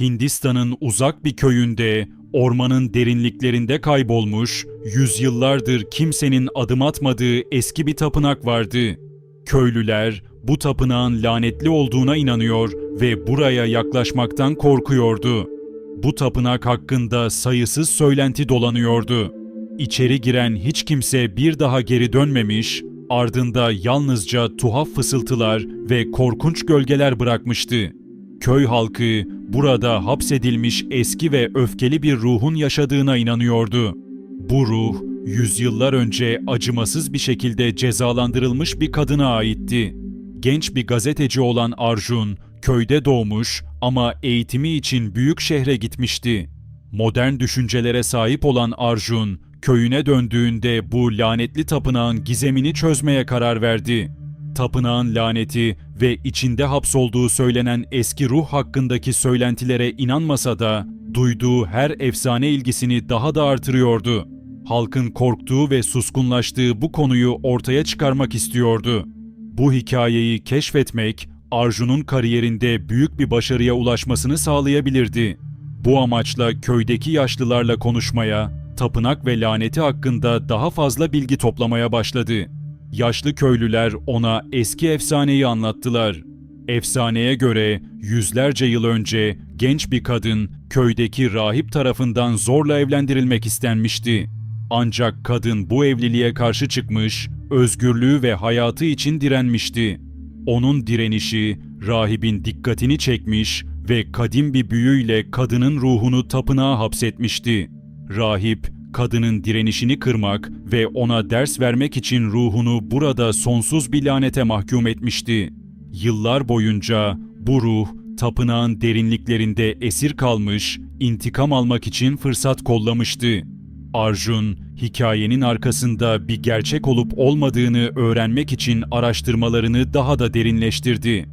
Hindistan'ın uzak bir köyünde, ormanın derinliklerinde kaybolmuş, yüzyıllardır kimsenin adım atmadığı eski bir tapınak vardı. Köylüler bu tapınağın lanetli olduğuna inanıyor ve buraya yaklaşmaktan korkuyordu. Bu tapınak hakkında sayısız söylenti dolanıyordu. İçeri giren hiç kimse bir daha geri dönmemiş, ardında yalnızca tuhaf fısıltılar ve korkunç gölgeler bırakmıştı. Köy halkı burada hapsedilmiş eski ve öfkeli bir ruhun yaşadığına inanıyordu. Bu ruh, yüzyıllar önce acımasız bir şekilde cezalandırılmış bir kadına aitti. Genç bir gazeteci olan Arjun, köyde doğmuş ama eğitimi için büyük şehre gitmişti. Modern düşüncelere sahip olan Arjun, köyüne döndüğünde bu lanetli tapınağın gizemini çözmeye karar verdi. Tapınağın laneti ve içinde hapsolduğu söylenen eski ruh hakkındaki söylentilere inanmasa da duyduğu her efsane ilgisini daha da artırıyordu. Halkın korktuğu ve suskunlaştığı bu konuyu ortaya çıkarmak istiyordu. Bu hikayeyi keşfetmek Arjun'un kariyerinde büyük bir başarıya ulaşmasını sağlayabilirdi. Bu amaçla köydeki yaşlılarla konuşmaya, tapınak ve laneti hakkında daha fazla bilgi toplamaya başladı. Yaşlı köylüler ona eski efsaneyi anlattılar. Efsaneye göre yüzlerce yıl önce genç bir kadın köydeki rahip tarafından zorla evlendirilmek istenmişti. Ancak kadın bu evliliğe karşı çıkmış, özgürlüğü ve hayatı için direnmişti. Onun direnişi rahibin dikkatini çekmiş ve kadim bir büyüyle kadının ruhunu tapınağa hapsetmişti. Rahip, kadının direnişini kırmak ve ona ders vermek için ruhunu burada sonsuz bir lanete mahkum etmişti. Yıllar boyunca bu ruh tapınağın derinliklerinde esir kalmış, intikam almak için fırsat kollamıştı. Arjun, hikayenin arkasında bir gerçek olup olmadığını öğrenmek için araştırmalarını daha da derinleştirdi.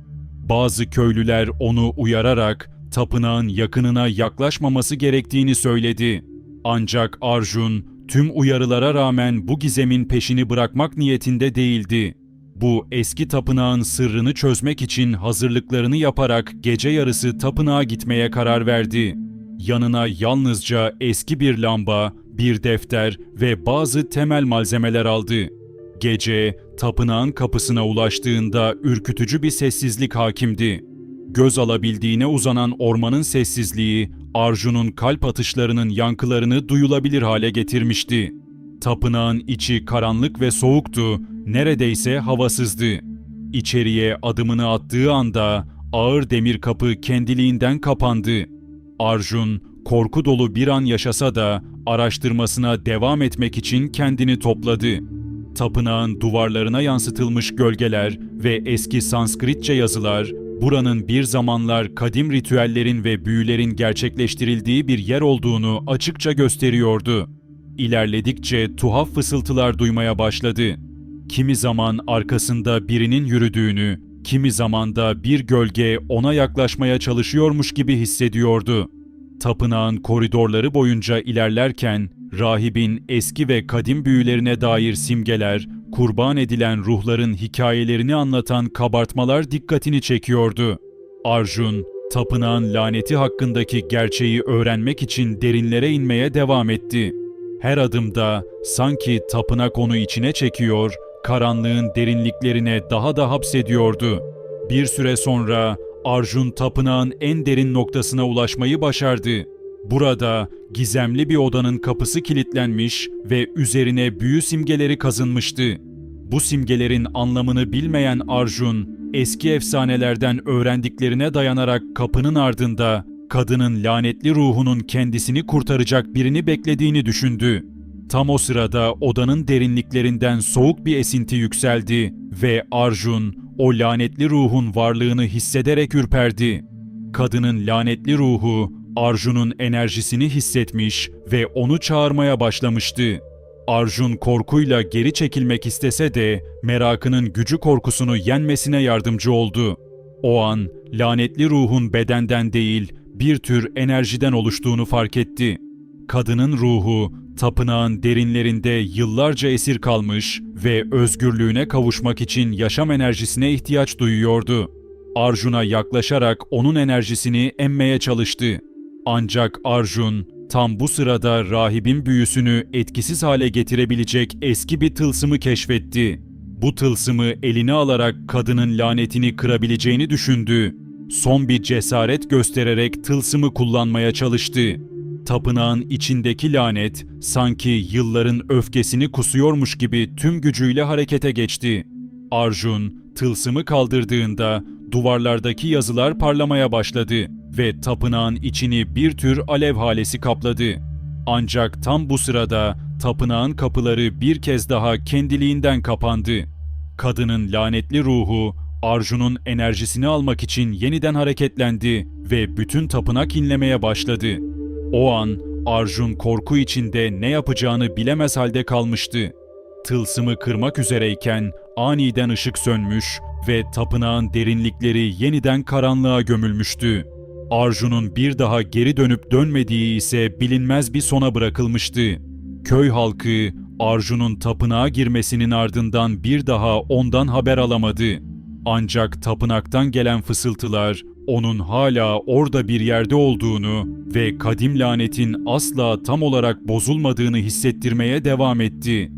Bazı köylüler onu uyararak tapınağın yakınına yaklaşmaması gerektiğini söyledi. Ancak Arjun tüm uyarılara rağmen bu gizemin peşini bırakmak niyetinde değildi. Bu eski tapınağın sırrını çözmek için hazırlıklarını yaparak gece yarısı tapınağa gitmeye karar verdi. Yanına yalnızca eski bir lamba, bir defter ve bazı temel malzemeler aldı. Gece tapınağın kapısına ulaştığında ürkütücü bir sessizlik hakimdi. Göz alabildiğine uzanan ormanın sessizliği Arjun'un kalp atışlarının yankılarını duyulabilir hale getirmişti. Tapınağın içi karanlık ve soğuktu, neredeyse havasızdı. İçeriye adımını attığı anda ağır demir kapı kendiliğinden kapandı. Arjun korku dolu bir an yaşasa da araştırmasına devam etmek için kendini topladı. Tapınağın duvarlarına yansıtılmış gölgeler ve eski Sanskritçe yazılar buranın bir zamanlar kadim ritüellerin ve büyülerin gerçekleştirildiği bir yer olduğunu açıkça gösteriyordu. İlerledikçe tuhaf fısıltılar duymaya başladı. Kimi zaman arkasında birinin yürüdüğünü, kimi zaman da bir gölge ona yaklaşmaya çalışıyormuş gibi hissediyordu. Tapınağın koridorları boyunca ilerlerken rahibin eski ve kadim büyülerine dair simgeler, kurban edilen ruhların hikayelerini anlatan kabartmalar dikkatini çekiyordu. Arjun, tapınağın laneti hakkındaki gerçeği öğrenmek için derinlere inmeye devam etti. Her adımda sanki tapınak onu içine çekiyor, karanlığın derinliklerine daha da hapsediyordu. Bir süre sonra Arjun tapınağın en derin noktasına ulaşmayı başardı. Burada gizemli bir odanın kapısı kilitlenmiş ve üzerine büyü simgeleri kazınmıştı. Bu simgelerin anlamını bilmeyen Arjun, eski efsanelerden öğrendiklerine dayanarak kapının ardında kadının lanetli ruhunun kendisini kurtaracak birini beklediğini düşündü. Tam o sırada odanın derinliklerinden soğuk bir esinti yükseldi ve Arjun o lanetli ruhun varlığını hissederek ürperdi. Kadının lanetli ruhu Arjun'un enerjisini hissetmiş ve onu çağırmaya başlamıştı. Arjun korkuyla geri çekilmek istese de merakının gücü korkusunu yenmesine yardımcı oldu. O an lanetli ruhun bedenden değil bir tür enerjiden oluştuğunu fark etti. Kadının ruhu tapınağın derinlerinde yıllarca esir kalmış ve özgürlüğüne kavuşmak için yaşam enerjisine ihtiyaç duyuyordu. Arjun'a yaklaşarak onun enerjisini emmeye çalıştı. Ancak Arjun tam bu sırada rahibin büyüsünü etkisiz hale getirebilecek eski bir tılsımı keşfetti. Bu tılsımı eline alarak kadının lanetini kırabileceğini düşündü. Son bir cesaret göstererek tılsımı kullanmaya çalıştı. Tapınağın içindeki lanet sanki yılların öfkesini kusuyormuş gibi tüm gücüyle harekete geçti. Arjun tılsımı kaldırdığında duvarlardaki yazılar parlamaya başladı ve tapınağın içini bir tür alev halesi kapladı. Ancak tam bu sırada tapınağın kapıları bir kez daha kendiliğinden kapandı. Kadının lanetli ruhu Arjun'un enerjisini almak için yeniden hareketlendi ve bütün tapınak inlemeye başladı. O an Arjun korku içinde ne yapacağını bilemez halde kalmıştı. Tılsımı kırmak üzereyken aniden ışık sönmüş ve tapınağın derinlikleri yeniden karanlığa gömülmüştü. Arjun'un bir daha geri dönüp dönmediği ise bilinmez bir sona bırakılmıştı. Köy halkı Arjun'un tapınağa girmesinin ardından bir daha ondan haber alamadı. Ancak tapınaktan gelen fısıltılar onun hala orada bir yerde olduğunu ve kadim lanetin asla tam olarak bozulmadığını hissettirmeye devam etti.